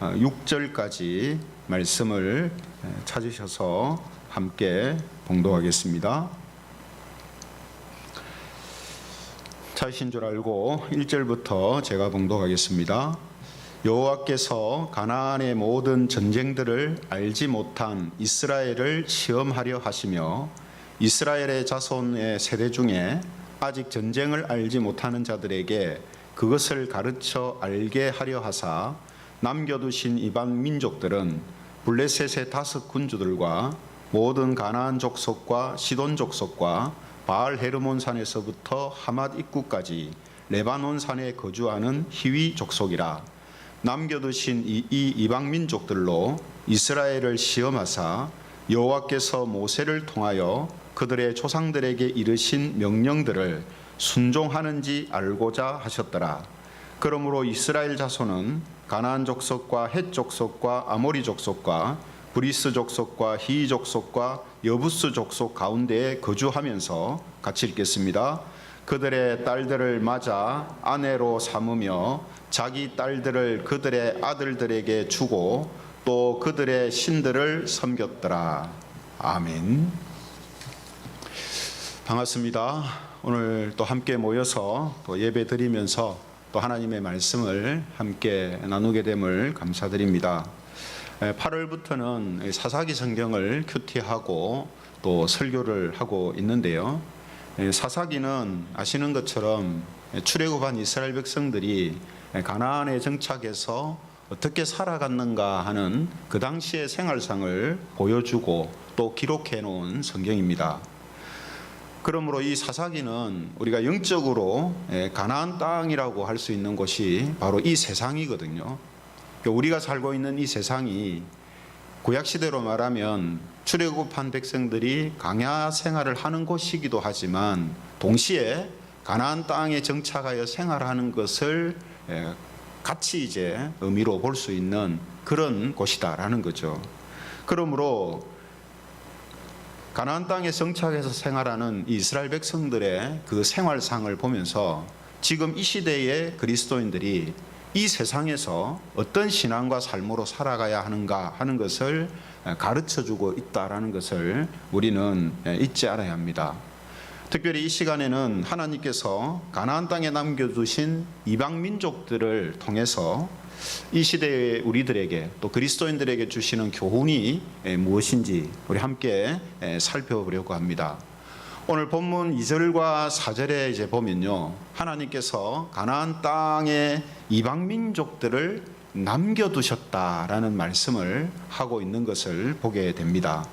6절까지 말씀을 찾으셔서 함께 봉독하겠습니다. 찾으신 줄 알고 1절부터 제가 봉독하겠습니다. 여호와께서 가나안의 모든 전쟁들을 알지 못한 이스라엘을 시험하려 하시며 이스라엘의 자손의 세대 중에 아직 전쟁을 알지 못하는 자들에게 그것을 가르쳐 알게 하려 하사 남겨두신 이방 민족들은 블레셋의 다섯 군주들과 모든 가나안 족속과 시돈 족속과 바알 헤르몬 산에서부터 하맛 입구까지 레바논 산에 거주하는 히위 족속이라 남겨두신 이, 이 이방 민족들로 이스라엘을 시험하사 여호와께서 모세를 통하여 그들의 조상들에게 이르신 명령들을 순종하는지 알고자 하셨더라. 그러므로 이스라엘 자손은 가나안 족속과 헷 족속과 아모리 족속과 브리스 족속과 히이 족속과 여부스 족속 가운데에 거주하면서 같이 읽겠습니다. 그들의 딸들을 맞아 아내로 삼으며 자기 딸들을 그들의 아들들에게 주고 또 그들의 신들을 섬겼더라. 아멘. 반갑습니다. 오늘 또 함께 모여서 또 예배 드리면서 또 하나님의 말씀을 함께 나누게 됨을 감사드립니다. 8월부터는 사사기 성경을 큐티하고 또 설교를 하고 있는데요. 사사기는 아시는 것처럼 출애굽한 이스라엘 백성들이 가나안에 정착해서 어떻게 살아갔는가 하는 그 당시의 생활상을 보여주고 또 기록해 놓은 성경입니다. 그러므로 이 사사기는 우리가 영적으로 가나안 땅이라고 할 수 있는 곳이 바로 이 세상이거든요. 그러니까 우리가 살고 있는 이 세상이 구약 시대로 말하면 출애굽한 백성들이 강야 생활을 하는 곳이기도 하지만 동시에 가나안 땅에 정착하여 생활하는 것을 같이 이제 의미로 볼 수 있는 그런 곳이다라는 거죠. 그러므로 가나안 땅에 정착해서 생활하는 이스라엘 백성들의 그 생활상을 보면서 지금 이 시대의 그리스도인들이 이 세상에서 어떤 신앙과 삶으로 살아가야 하는가 하는 것을 가르쳐 주고 있다라는 것을 우리는 잊지 않아야 합니다. 특별히 이 시간에는 하나님께서 가나안 땅에 남겨두신 이방 민족들을 통해서 이 시대의 우리들에게 또 그리스도인들에게 주시는 교훈이 무엇인지 우리 함께 살펴보려고 합니다. 오늘 본문 2절과 4절에 이제 보면요. 하나님께서 가나안 땅에 이방 민족들을 남겨 두셨다라는 말씀을 하고 있는 것을 보게 됩니다.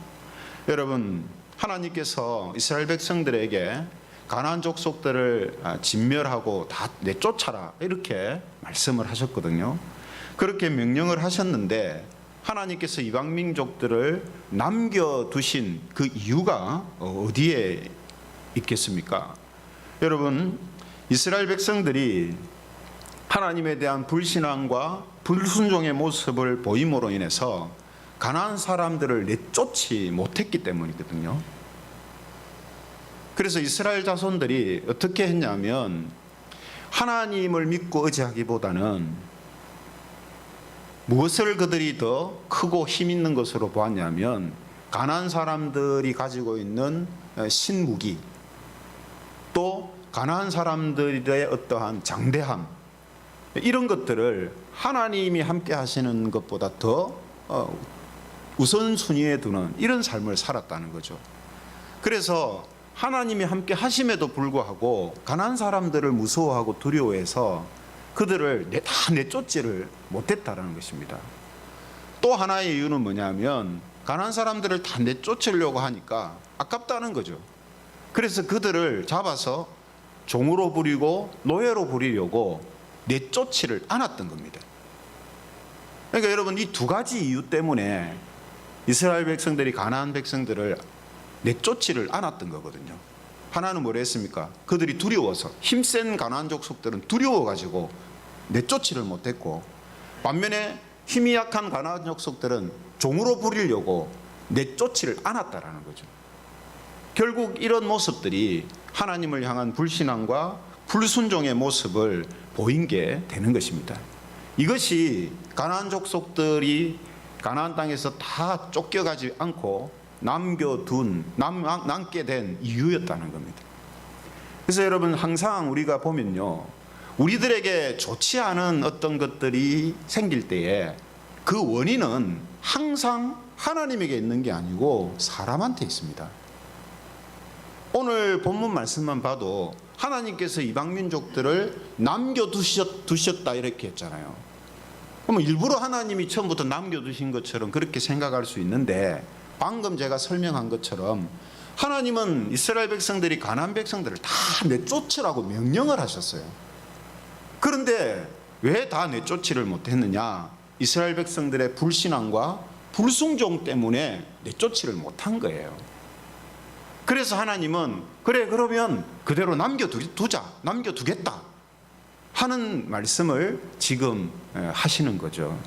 여러분, 하나님께서 이스라엘 백성들에게 가나안 족속들을 진멸하고 다 내쫓아라 이렇게 말씀을 하셨거든요. 그렇게 명령을 하셨는데 하나님께서 이방 민족들을 남겨 두신 그 이유가 어디에 있겠습니까? 여러분, 이스라엘 백성들이 하나님에 대한 불신앙과 불순종의 모습을 보임으로 인해서 가난한 사람들을 내쫓지 못했기 때문이거든요. 그래서 이스라엘 자손들이 어떻게 했냐면 하나님을 믿고 의지하기보다는 무엇을 그들이 더 크고 힘 있는 것으로 보았냐면 가난 사람들이 가지고 있는 신무기 또 가난한 사람들의 어떠한 장대함 이런 것들을 하나님이 함께 하시는 것보다 더 어, 우선순위에 두는 이런 삶을 살았다는 거죠. 그래서 하나님이 함께 하심에도 불구하고 가난 사람들을 무서워하고 두려워해서 그들을 다 내쫓지를 못했다라는 것입니다. 또 하나의 이유는 뭐냐면 가난 사람들을 다 내쫓으려고 하니까 아깝다는 거죠. 그래서 그들을 잡아서 종으로 부리고 노예로 부리려고 내쫓지를 않았던 겁니다. 그러니까 여러분 이 두 가지 이유 때문에 이스라엘 백성들이 가나안 백성들을 내쫓지를 않았던 거거든요. 하나는 뭐라 했습니까? 그들이 두려워서 힘센 가나안 족속들은 두려워 가지고 내쫓지를 못했고 반면에 힘이 약한 가나안 족속들은 종으로 부리려고 내쫓지를 않았다라는 거죠. 결국 이런 모습들이 하나님을 향한 불신앙과 불순종의 모습을 보인 게 되는 것입니다. 이것이 가나안 족속들이 가나안 땅에서 다 쫓겨가지 않고 남겨둔 남, 남게 된 이유였다는 겁니다. 그래서 여러분 항상 우리가 보면요. 우리들에게 좋지 않은 어떤 것들이 생길 때에 그 원인은 항상 하나님에게 있는 게 아니고 사람한테 있습니다. 오늘 본문 말씀만 봐도 하나님께서 이방 민족들을 남겨두셨다 이렇게 했잖아요. 그러면 일부러 하나님이 처음부터 남겨두신 것처럼 그렇게 생각할 수 있는데 방금 제가 설명한 것처럼 하나님은 이스라엘 백성들이 가나안 백성들을 다 내쫓으라고 명령을 하셨어요. 그런데 왜 다 내쫓지를 못했느냐? 이스라엘 백성들의 불신앙과 불순종 때문에 내쫓지를 못한 거예요. 그래서 하나님은 그래 그러면 그대로 남겨두자 남겨두겠다 하는 말씀을 지금 에, 하시는 거죠.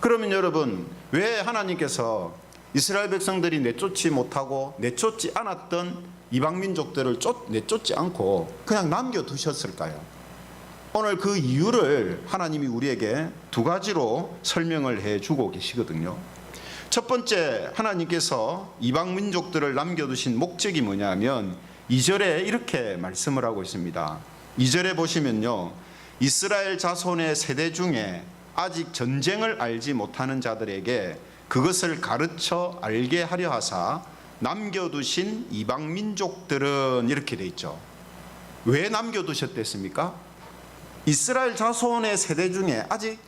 그러면 여러분 왜 하나님께서 이스라엘 백성들이 내쫓지 못하고 내쫓지 않았던 이방 민족들을 쫓, 내쫓지 않고 그냥 남겨 두셨을까요? 오늘 그 이유를 하나님이 우리에게 두 가지로 설명을 해 주고 계시거든요. 첫 번째 하나님께서 이방 민족들을 남겨 두신 목적이 뭐냐면 2절에 이렇게 말씀을 하고 있습니다. 2절에 보시면요. 이스라엘 자손의 세대 중에 아직 전쟁을 알지 못하는 자들에게 그것을 가르쳐 알게 하려 하사 남겨두신 이방 민족들은 이렇게 돼 있죠. 왜 남겨두셨댔습니까? 이스라엘 자손의 세대 중에 아직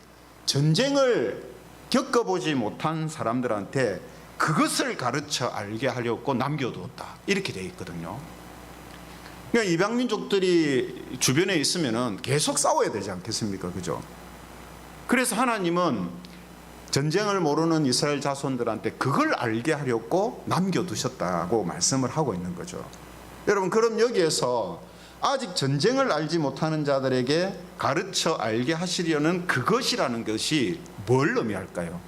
전쟁을 겪어보지 못한 사람들한테 그것을 가르쳐 알게 하려고 남겨두었다. 이렇게 돼 있거든요. 그러니까 이방 민족들이 주변에 있으면은 계속 싸워야 되지 않겠습니까? 그죠? 그래서 하나님은 전쟁을 모르는 이스라엘 자손들한테 그걸 알게 하려고 남겨두셨다고 말씀을 하고 있는 거죠. 여러분, 그럼 여기에서 아직 전쟁을 알지 못하는 자들에게 가르쳐 알게 하시려는 그것이라는 것이 뭘 의미할까요?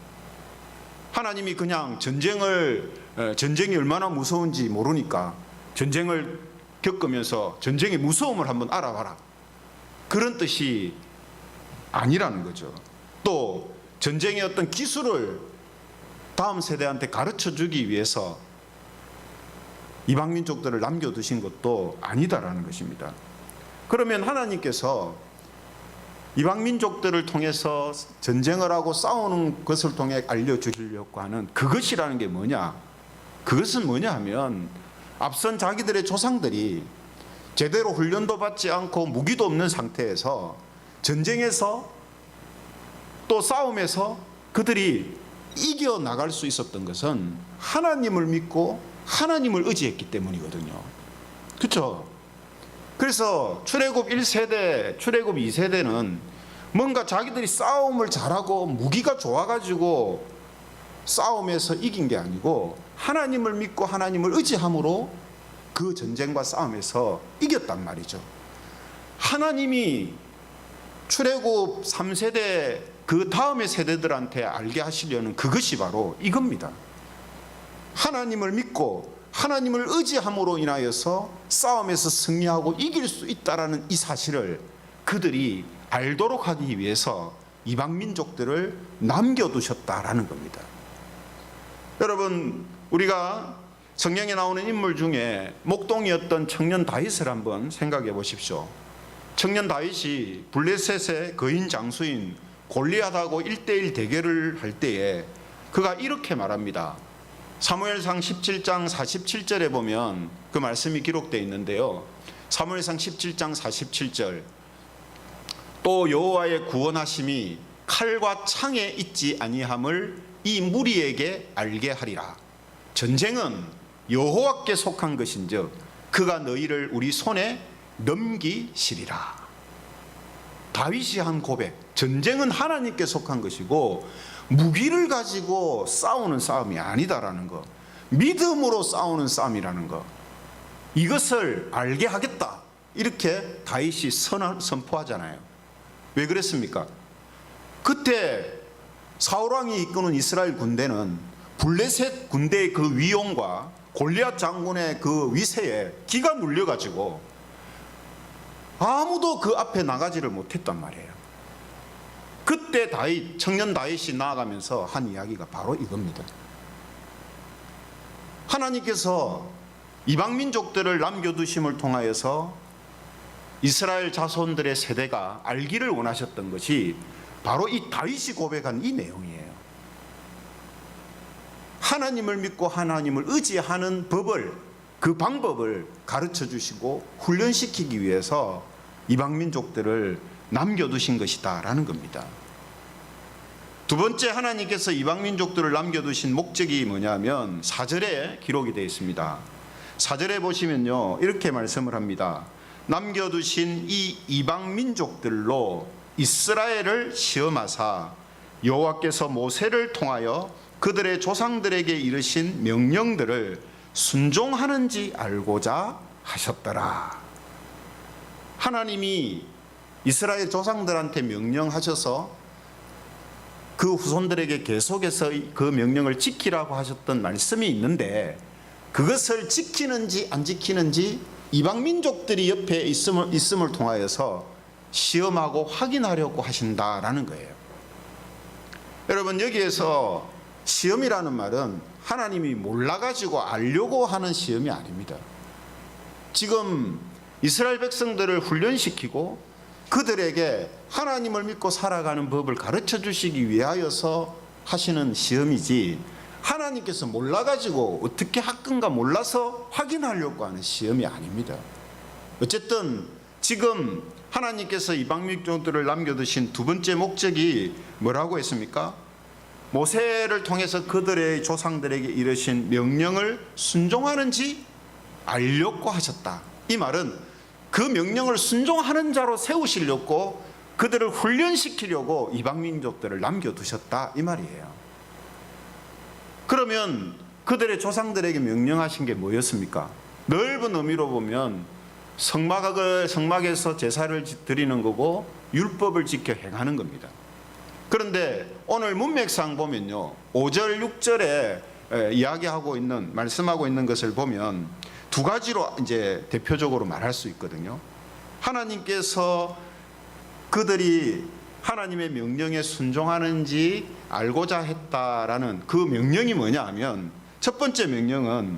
하나님이 그냥 전쟁을 에, 전쟁이 얼마나 무서운지 모르니까 전쟁을 겪으면서 전쟁의 무서움을 한번 알아봐라. 그런 뜻이 아니라는 거죠. 또 전쟁의 어떤 기술을 다음 세대한테 가르쳐 주기 위해서 이방 민족들을 남겨두신 것도 아니다라는 것입니다. 그러면 하나님께서 이방 민족들을 통해서 전쟁을 하고 싸우는 것을 통해 알려주려고 하는 그것이라는 게 뭐냐? 그것은 뭐냐 하면 앞선 자기들의 조상들이 제대로 훈련도 받지 않고 무기도 없는 상태에서 전쟁에서 또 싸움에서 그들이 이겨 나갈 수 있었던 것은 하나님을 믿고 하나님을 의지했기 때문이거든요. 그렇죠? 그래서 출애굽 1세대, 출애굽 2세대는 뭔가 자기들이 싸움을 잘하고 무기가 좋아 가지고 싸움에서 이긴 게 아니고 하나님을 믿고 하나님을 의지함으로 그 전쟁과 싸움에서 이겼단 말이죠. 하나님이 출애굽 3세대 그 다음의 세대들한테 알게 하시려는 그것이 바로 이겁니다. 하나님을 믿고 하나님을 의지함으로 인하여서 싸움에서 승리하고 이길 수 있다라는 이 사실을 그들이 알도록 하기 위해서 이방 민족들을 남겨두셨다라는 겁니다. 여러분 우리가 성경에 나오는 인물 중에 목동이었던 청년 다윗을 한번 생각해 보십시오. 청년 다윗이 블레셋의 거인 장수인 골리앗하고 1대1 대결을 할 때에 그가 이렇게 말합니다. 사무엘상 17장 47절에 보면 그 말씀이 기록되어 있는데요. 사무엘상 17장 47절 또 여호와의 구원하심이 칼과 창에 있지 아니함을 이 무리에게 알게 하리라. 전쟁은 여호와께 속한 것인즉 그가 너희를 우리 손에 넘기시리라. 다윗이 한 고백. 전쟁은 하나님께 속한 것이고 무기를 가지고 싸우는 싸움이 아니다라는 거. 믿음으로 싸우는 싸움이라는 거. 이것을 알게 하겠다. 이렇게 다윗이 선포하잖아요. 왜 그랬습니까? 그때 사울 왕이 이끄는 이스라엘 군대는 블레셋 군대의 그 위용과 골리앗 장군의 그 위세에 기가 눌려 가지고 아무도 그 앞에 나가지를 못했단 말이에요. 그때 다윗 청년 다윗이 나아가면서 한 이야기가 바로 이겁니다. 하나님께서 이방 민족들을 남겨두심을 통하여서 이스라엘 자손들의 세대가 알기를 원하셨던 것이 바로 이 다윗이 고백한 이 내용이에요. 하나님을 믿고 하나님을 의지하는 법을 그 방법을 가르쳐 주시고 훈련시키기 위해서 이방 민족들을 남겨두신 것이다라는 겁니다. 두 번째 하나님께서 이방 민족들을 남겨두신 목적이 뭐냐면 사절에 기록이 되어 있습니다. 사절에 보시면요 이렇게 말씀을 합니다. 남겨두신 이 이방 민족들로 이스라엘을 시험하사 여호와께서 모세를 통하여 그들의 조상들에게 이르신 명령들을 순종하는지 알고자 하셨더라. 하나님이 이스라엘 조상들한테 명령하셔서 그 후손들에게 계속해서 그 명령을 지키라고 하셨던 말씀이 있는데 그것을 지키는지 안 지키는지 이방 민족들이 옆에 있음을, 있음을 통하여서 시험하고 확인하려고 하신다라는 거예요. 여러분 여기에서 시험이라는 말은 하나님이 몰라가지고 알려고 하는 시험이 아닙니다. 지금 이스라엘 백성들을 훈련시키고 그들에게 하나님을 믿고 살아가는 법을 가르쳐 주시기 위하여서 하시는 시험이지 하나님께서 몰라가지고 어떻게 할건가 몰라서 확인하려고 하는 시험이 아닙니다. 어쨌든 지금 하나님께서 이방 민족들을 남겨두신 두 번째 목적이 뭐라고 했습니까? 모세를 통해서 그들의 조상들에게 이르신 명령을 순종하는지 알려고 하셨다. 이 말은 그 명령을 순종하는 자로 세우시려고 그들을 훈련시키려고 이방 민족들을 남겨두셨다. 이 말이에요. 그러면 그들의 조상들에게 명령하신 게 뭐였습니까? 넓은 의미로 보면 성막을 성막에서 제사를 드리는 거고 율법을 지켜 행하는 겁니다. 그런데 오늘 문맥상 보면요. 5절 6절에 이야기하고 있는 말씀하고 있는 것을 보면 두 가지로 이제 대표적으로 말할 수 있거든요. 하나님께서 그들이 하나님의 명령에 순종하는지 알고자 했다라는 그 명령이 뭐냐 하면 첫 번째 명령은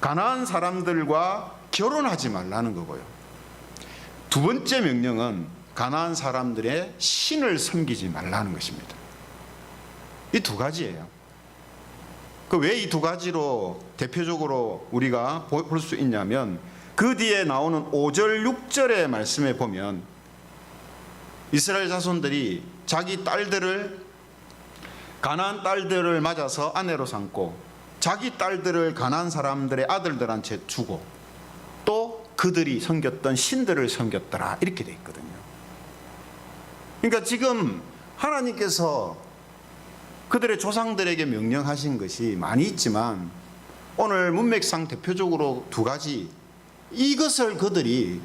가나안 사람들과 결혼하지 말라는 거고요. 두 번째 명령은 가나안 사람들의 신을 섬기지 말라는 것입니다. 이 두 가지예요. 그 왜 이 두 가지로 대표적으로 우리가 볼 수 있냐면 그 뒤에 나오는 5절 6절의 말씀에 보면 이스라엘 자손들이 자기 딸들을 가나안 딸들을 맞아서 아내로 삼고 자기 딸들을 가나안 사람들의 아들들한테 주고 또 그들이 섬겼던 신들을 섬겼더라 이렇게 돼 있거든요. 그러니까 지금 하나님께서 그들의 조상들에게 명령하신 것이 많이 있지만 오늘 문맥상 대표적으로 두 가지 이것을 그들이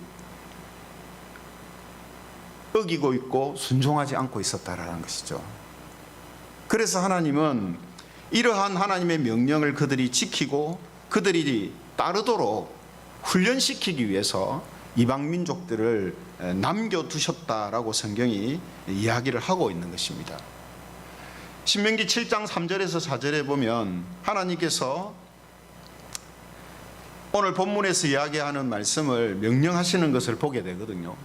어기고 있고 순종하지 않고 있었다라는 것이죠. 그래서 하나님은 이러한 하나님의 명령을 그들이 지키고 그들이 따르도록 훈련시키기 위해서 이방 민족들을 남겨두셨다라고 성경이 이야기를 하고 있는 것입니다. 신명기 7장 3절에서 4절에 보면 하나님께서 오늘 본문에서 이야기하는 말씀을 명령하시는 것을 보게 되거든요.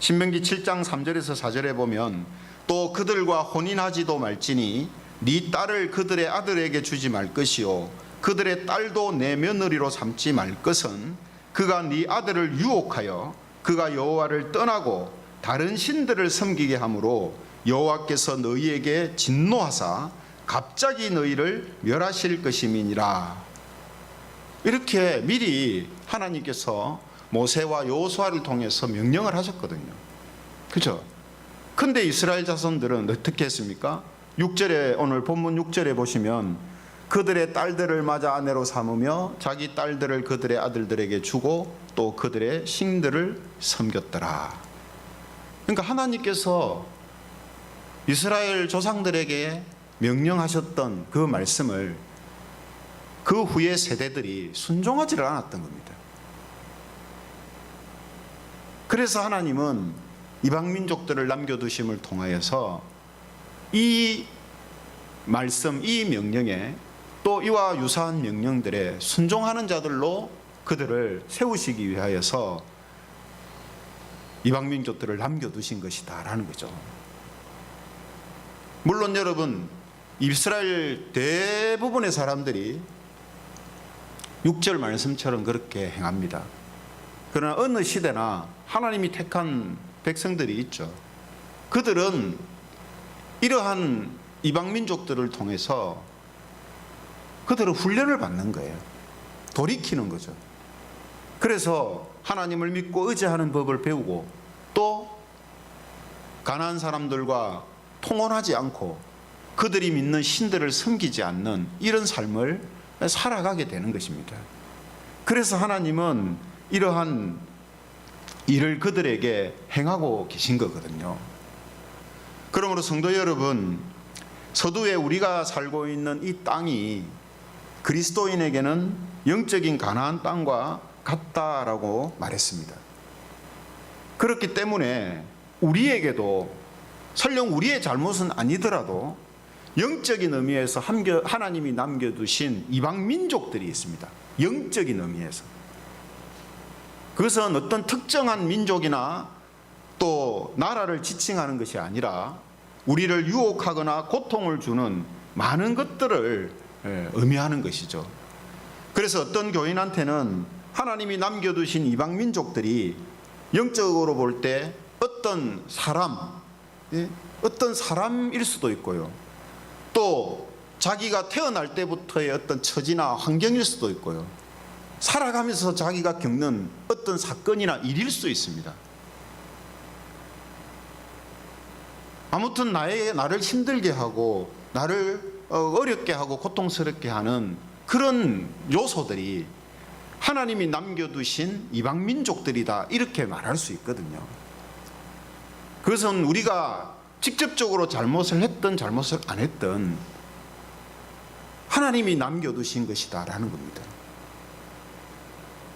신명기 7장 3절에서 4절에 보면 또 그들과 혼인하지도 말지니 네 딸을 그들의 아들에게 주지 말 것이요 그들의 딸도 내 며느리로 삼지 말 것은 그가 네 아들을 유혹하여 그가 여호와를 떠나고 다른 신들을 섬기게 하므로 여호와께서 너희에게 진노하사 갑자기 너희를 멸하실 것임이니라 이렇게 미리 하나님께서 모세와 여호수아를 통해서 명령을 하셨거든요. 그죠? 근데 이스라엘 자손들은 어떻게 했습니까? 6절에 오늘 본문 6절에 보시면 그들의 딸들을 맞아 아내로 삼으며 자기 딸들을 그들의 아들들에게 주고 또 그들의 신들을 섬겼더라. 그러니까 하나님께서 이스라엘 조상들에게 명령하셨던 그 말씀을 그 후의 세대들이 순종하지를 않았던 겁니다. 그래서 하나님은 이방 민족들을 남겨두심을 통하여서 이 말씀, 이 명령에 또 이와 유사한 명령들에 순종하는 자들로 그들을 세우시기 위하여서 이방 민족들을 남겨두신 것이다라는 거죠. 물론 여러분 이스라엘 대부분의 사람들이 6절 말씀처럼 그렇게 행합니다. 그러나 어느 시대나 하나님이 택한 백성들이 있죠. 그들은 이러한 이방 민족들을 통해서 그들은 훈련을 받는 거예요. 돌이키는 거죠. 그래서 하나님을 믿고 의지하는 법을 배우고 또 가난한 사람들과 통혼하지 않고 그들이 믿는 신들을 섬기지 않는 이런 삶을 살아가게 되는 것입니다. 그래서 하나님은 이러한 일을 그들에게 행하고 계신 거거든요. 그러므로 성도 여러분, 서두에 우리가 살고 있는 이 땅이 그리스도인에게는 영적인 가나안 땅과 같다라고 말했습니다. 그렇기 때문에 우리에게도 설령 우리의 잘못은 아니더라도 영적인 의미에서 하나님이 남겨두신 이방 민족들이 있습니다. 영적인 의미에서. 그것은 어떤 특정한 민족이나 또 나라를 지칭하는 것이 아니라 우리를 유혹하거나 고통을 주는 많은 것들을 예, 의미하는 것이죠. 그래서 어떤 교인한테는 하나님이 남겨두신 이방 민족들이 영적으로 볼 때 어떤 사람, 예, 어떤 사람일 수도 있고요. 또 자기가 태어날 때부터의 어떤 처지나 환경일 수도 있고요. 살아가면서 자기가 겪는 어떤 사건이나 일일 수 있습니다. 아무튼 나의 나를 힘들게 하고 나를 어, 어렵게 하고 고통스럽게 하는 그런 요소들이 하나님이 남겨두신 이방 민족들이다 이렇게 말할 수 있거든요. 그것은 우리가 직접적으로 잘못을 했던 잘못을 안 했던 하나님이 남겨두신 것이다라는 겁니다.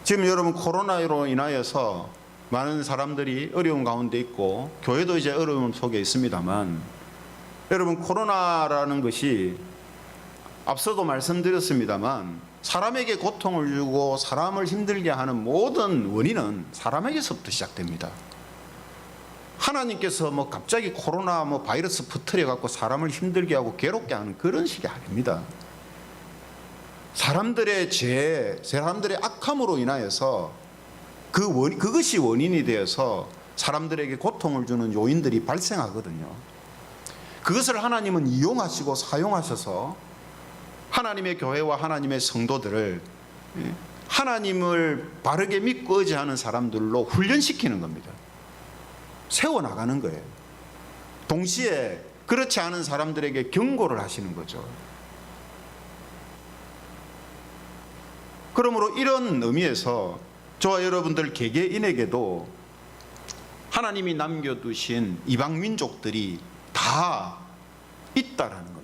지금 여러분 코로나로 인하여서 많은 사람들이 어려운 가운데 있고 교회도 이제 어려움 속에 있습니다만 여러분 코로나라는 것이 앞서도 말씀드렸습니다만 사람에게 고통을 주고 사람을 힘들게 하는 모든 원인은 사람에게서부터 시작됩니다. 하나님께서 뭐 갑자기 코로나 뭐 바이러스 퍼뜨려 갖고 사람을 힘들게 하고 괴롭게 하는 그런 식이 아닙니다. 사람들의 죄, 사람들의 악함으로 인하여서 그 원, 그것이 원인이 되어서 사람들에게 고통을 주는 요인들이 발생하거든요. 그것을 하나님은 이용하시고 사용하셔서 하나님의 교회와 하나님의 성도들을 예, 하나님을 바르게 믿고 의지하는 사람들로 훈련시키는 겁니다. 세워나가는 거예요. 동시에 그렇지 않은 사람들에게 경고를 하시는 거죠. 그러므로 이런 의미에서 저와 여러분들 개개인에게도 하나님이 남겨두신 이방 민족들이 다 있다라는 겁니다.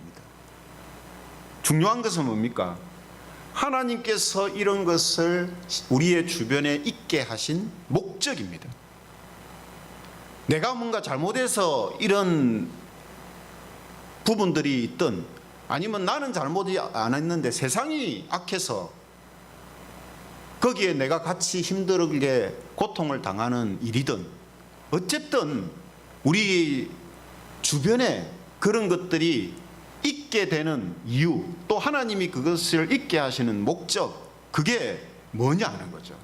중요한 것은 뭡니까? 하나님께서 이런 것을 우리의 주변에 있게 하신 목적입니다. 내가 뭔가 잘못해서 이런 부분들이 있든 아니면 나는 잘못이 안 했는데 세상이 악해서 거기에 내가 같이 힘들게 고통을 당하는 일이든 어쨌든 우리 주변에 그런 것들이 있게 되는 이유 또 하나님이 그것을 있게 하시는 목적 그게 뭐냐 하는 거죠.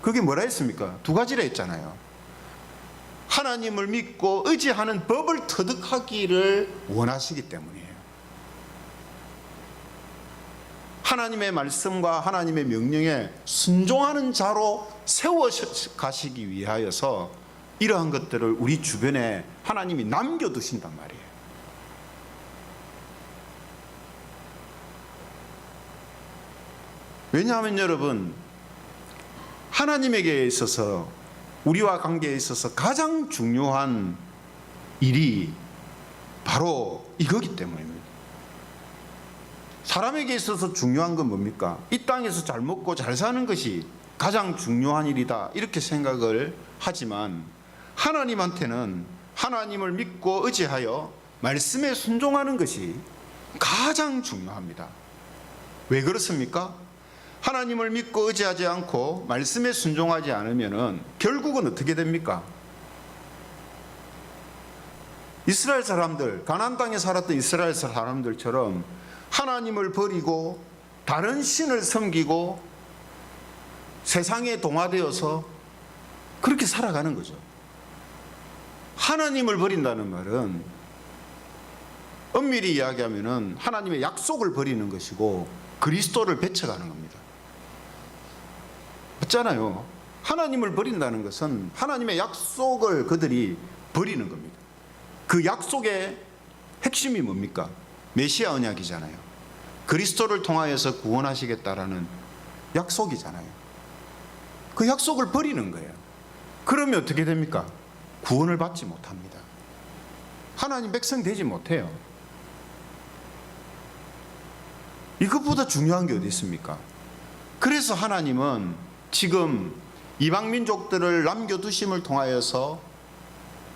그게 뭐라 했습니까? 두 가지라 했잖아요. 하나님을 믿고 의지하는 법을 터득하기를 원하시기 때문이에요. 하나님의 말씀과 하나님의 명령에 순종하는 자로 세워 가시기 위하여서 이러한 것들을 우리 주변에 하나님이 남겨두신단 말이에요. 왜냐하면 여러분, 하나님에게 있어서 우리와 관계에 있어서 가장 중요한 일이 바로 이거기 때문입니다. 사람에게 있어서 중요한 건 뭡니까? 이 땅에서 잘 먹고 잘 사는 것이 가장 중요한 일이다. 이렇게 생각을 하지만 하나님한테는 하나님을 믿고 의지하여 말씀에 순종하는 것이 가장 중요합니다. 왜 그렇습니까? 하나님을 믿고 의지하지 않고 말씀에 순종하지 않으면은 결국은 어떻게 됩니까? 이스라엘 사람들, 가나안 땅에 살았던 이스라엘 사람들처럼 하나님을 버리고 다른 신을 섬기고 세상에 동화되어서 그렇게 살아가는 거죠. 하나님을 버린다는 말은 엄밀히 이야기하면은 하나님의 약속을 버리는 것이고 그리스도를 배척하는 겁니다. 맞잖아요. 하나님을 버린다는 것은 하나님의 약속을 그들이 버리는 겁니다. 그 약속의 핵심이 뭡니까? 메시아 언약이잖아요. 그리스도를 통하여서 구원하시겠다라는 약속이잖아요. 그 약속을 버리는 거예요. 그러면 어떻게 됩니까? 구원을 받지 못합니다. 하나님 백성 되지 못해요. 이것보다 중요한 게 어디 있습니까? 그래서 하나님은 지금 이방 민족들을 남겨두심을 통하여서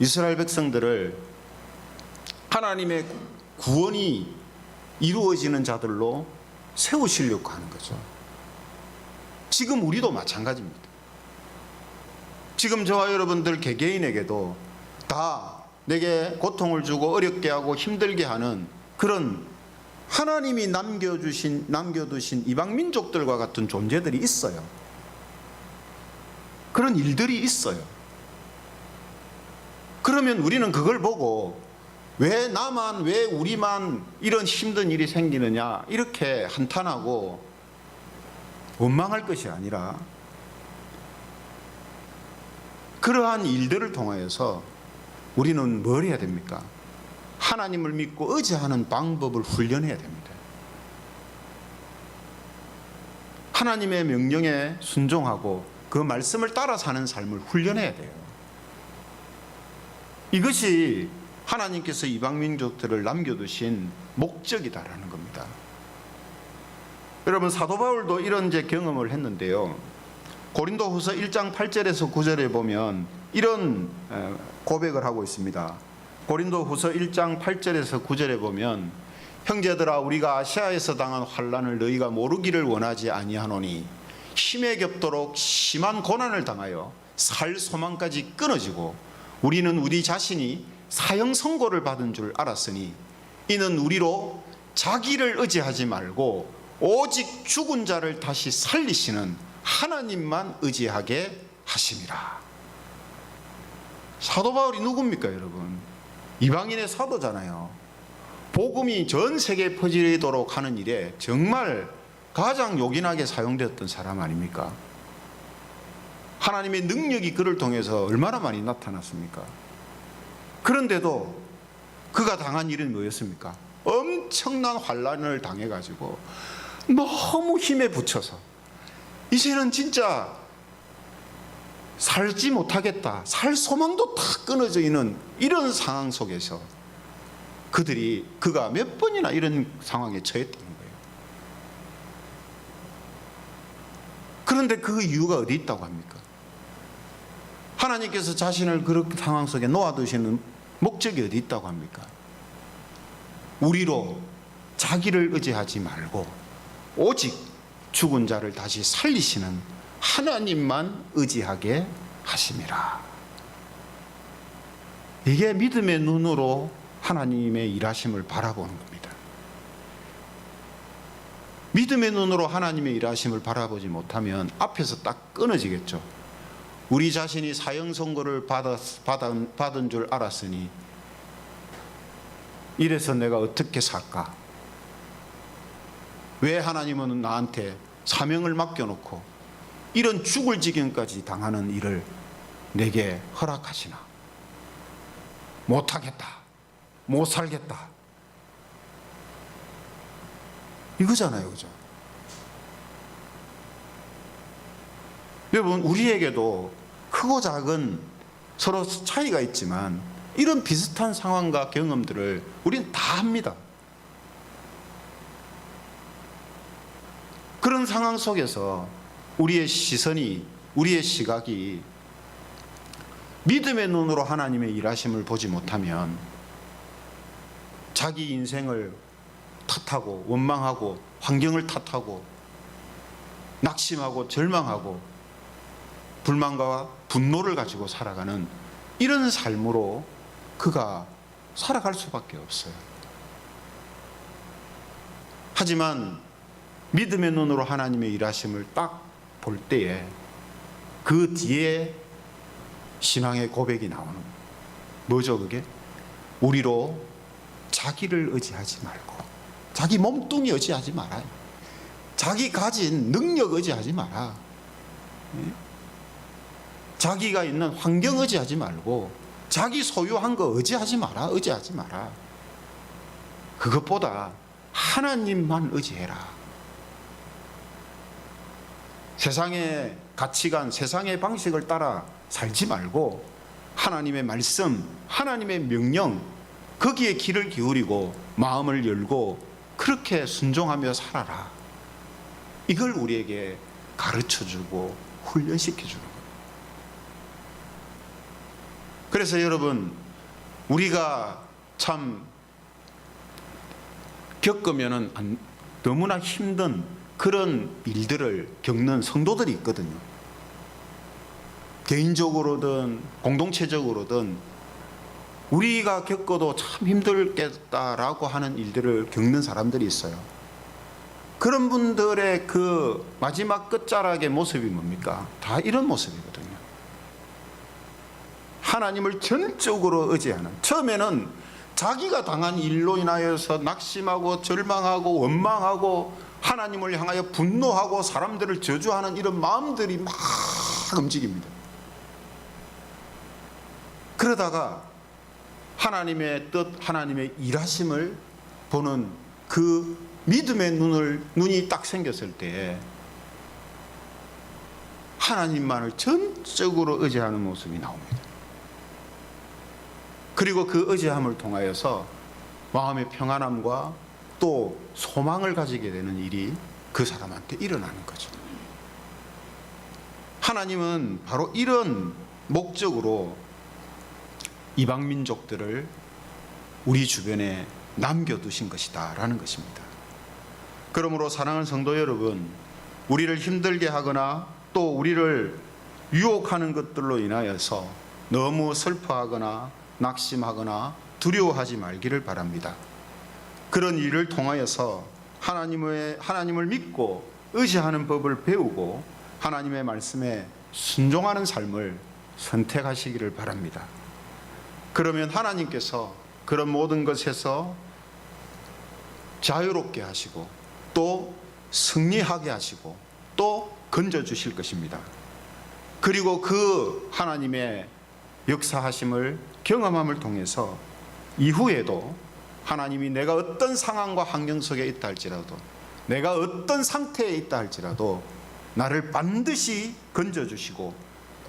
이스라엘 백성들을 하나님의 구원이 이루어지는 자들로 세우시려고 하는 거죠. 지금 우리도 마찬가지입니다. 지금 저와 여러분들 개개인에게도 다 내게 고통을 주고 어렵게 하고 힘들게 하는 그런 하나님이 남겨주신 남겨두신 이방 민족들과 같은 존재들이 있어요. 그런 일들이 있어요. 그러면 우리는 그걸 보고 왜 나만 왜 우리만 이런 힘든 일이 생기느냐 이렇게 한탄하고 원망할 것이 아니라 그러한 일들을 통하여서 우리는 뭘 해야 됩니까? 하나님을 믿고 의지하는 방법을 훈련해야 됩니다. 하나님의 명령에 순종하고 그 말씀을 따라 사는 삶을 훈련해야 돼요. 이것이 하나님께서 이방 민족들을 남겨두신 목적이다라는 겁니다. 여러분 사도 바울도 이런 제 경험을 했는데요. 고린도후서 1장 8절에서 9절에 보면 이런 에, 고백을 하고 있습니다. 고린도후서 1장 8절에서 9절에 보면 형제들아 우리가 아시아에서 당한 환란을 너희가 모르기를 원하지 아니하노니 힘에 겹도록 심한 고난을 당하여 살 소망까지 끊어지고 우리는 우리 자신이 사형 선고를 받은 줄 알았으니 이는 우리로 자기를 의지하지 말고 오직 죽은 자를 다시 살리시는 하나님만 의지하게 하심이라. 사도 바울이 누굽니까, 여러분? 이방인의 사도잖아요. 복음이 전 세계에 퍼지도록 하는 일에 정말 가장 요긴하게 사용되었던 사람 아닙니까? 하나님의 능력이 그를 통해서 얼마나 많이 나타났습니까? 그런데도 그가 당한 일은 뭐였습니까? 엄청난 환란을 당해가지고 너무 힘에 부쳐서 이제는 진짜 살지 못하겠다. 살 소망도 다 끊어져 있는 이런 상황 속에서 그들이 그가 몇 번이나 이런 상황에 처했다는 거예요. 그런데 그 이유가 어디 있다고 합니까? 하나님께서 자신을 그렇게 상황 속에 놓아두시는 목적이 어디 있다고 합니까? 우리로 자기를 의지하지 말고 오직 죽은 자를 다시 살리시는 하나님만 의지하게 하심이라. 이게 믿음의 눈으로 하나님의 일하심을 바라보는 겁니다. 믿음의 눈으로 하나님의 일하심을 바라보지 못하면 앞에서 딱 끊어지겠죠. 우리 자신이 사형 선고를 받았, 받은, 받은 줄 알았으니 이래서 내가 어떻게 살까? 왜 하나님은 나한테 사명을 맡겨놓고 이런 죽을 지경까지 당하는 일을 내게 허락하시나? 못하겠다. 못 살겠다. 이거잖아요, 그죠? 여러분, 우리에게도 크고 작은 서로 차이가 있지만 이런 비슷한 상황과 경험들을 우리는 다 합니다. 그런 상황 속에서 우리의 시선이, 우리의 시각이 믿음의 눈으로 하나님의 일하심을 보지 못하면 자기 인생을 탓하고 원망하고 환경을 탓하고 낙심하고 절망하고 불만과 분노를 가지고 살아가는 이런 삶으로 그가 살아갈 수밖에 없어요. 하지만 믿음의 눈으로 하나님의 일하심을 딱 볼 때에 그 뒤에 신앙의 고백이 나오는 거예요. 뭐죠 그게? 우리로 자기를 의지하지 말고 자기 몸뚱이 의지하지 말아요. 자기 가진 능력 의지하지 마라. 예? 자기가 있는 환경 의지하지 말고 자기 소유한 거 의지하지 마라. 의지하지 마라. 그것보다 하나님만 의지해라. 세상의 가치관, 세상의 방식을 따라 살지 말고 하나님의 말씀, 하나님의 명령 거기에 귀를 기울이고 마음을 열고 그렇게 순종하며 살아라. 이걸 우리에게 가르쳐 주고 훈련시켜 주는 거예요. 그래서 여러분 우리가 참 겪으면은 안- 너무나 힘든 그런 일들을 겪는 성도들이 있거든요. 개인적으로든 공동체적으로든 우리가 겪어도 참 힘들겠다라고 하는 일들을 겪는 사람들이 있어요. 그런 분들의 그 마지막 끝자락의 모습이 뭡니까? 다 이런 모습이거든요. 하나님을 전적으로 의지하는 처음에는 자기가 당한 일로 인하여서 낙심하고 절망하고 원망하고 하나님을 향하여 분노하고 사람들을 저주하는 이런 마음들이 막 움직입니다. 그러다가 하나님의 뜻, 하나님의 일하심을 보는 그 믿음의 눈을 눈이 딱 생겼을 때에 하나님만을 전적으로 의지하는 모습이 나옵니다. 그리고 그 의지함을 통하여서 마음의 평안함과 또 소망을 가지게 되는 일이 그 사람한테 일어나는 거죠. 하나님은 바로 이런 목적으로 이방 민족들을 우리 주변에 남겨두신 것이다라는 것입니다. 그러므로 사랑하는 성도 여러분, 우리를 힘들게 하거나 또 우리를 유혹하는 것들로 인하여서 너무 슬퍼하거나 낙심하거나 두려워하지 말기를 바랍니다. 그런 일을 통하여서 하나님의 하나님을 믿고 의지하는 법을 배우고 하나님의 말씀에 순종하는 삶을 선택하시기를 바랍니다. 그러면 하나님께서 그런 모든 것에서 자유롭게 하시고 또 승리하게 하시고 또 건져 주실 것입니다. 그리고 그 하나님의 역사하심을 경험함을 통해서 이후에도 하나님이 내가 어떤 상황과 환경 속에 있다 할지라도 내가 어떤 상태에 있다 할지라도 나를 반드시 건져 주시고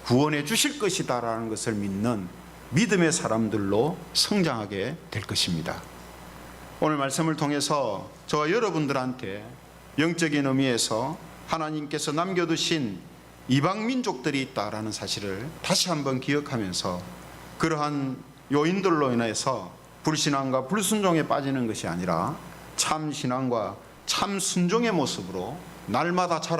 구원해 주실 것이다라는 것을 믿는 믿음의 사람들로 성장하게 될 것입니다. 오늘 말씀을 통해서 저와 여러분들한테 영적인 의미에서 하나님께서 남겨두신 이방 민족들이 있다라는 사실을 다시 한번 기억하면서 그러한 요인들로 인해서 불신앙과 불순종에 빠지는 것이 아니라 참 신앙과 참 순종의 모습으로 날마다 자라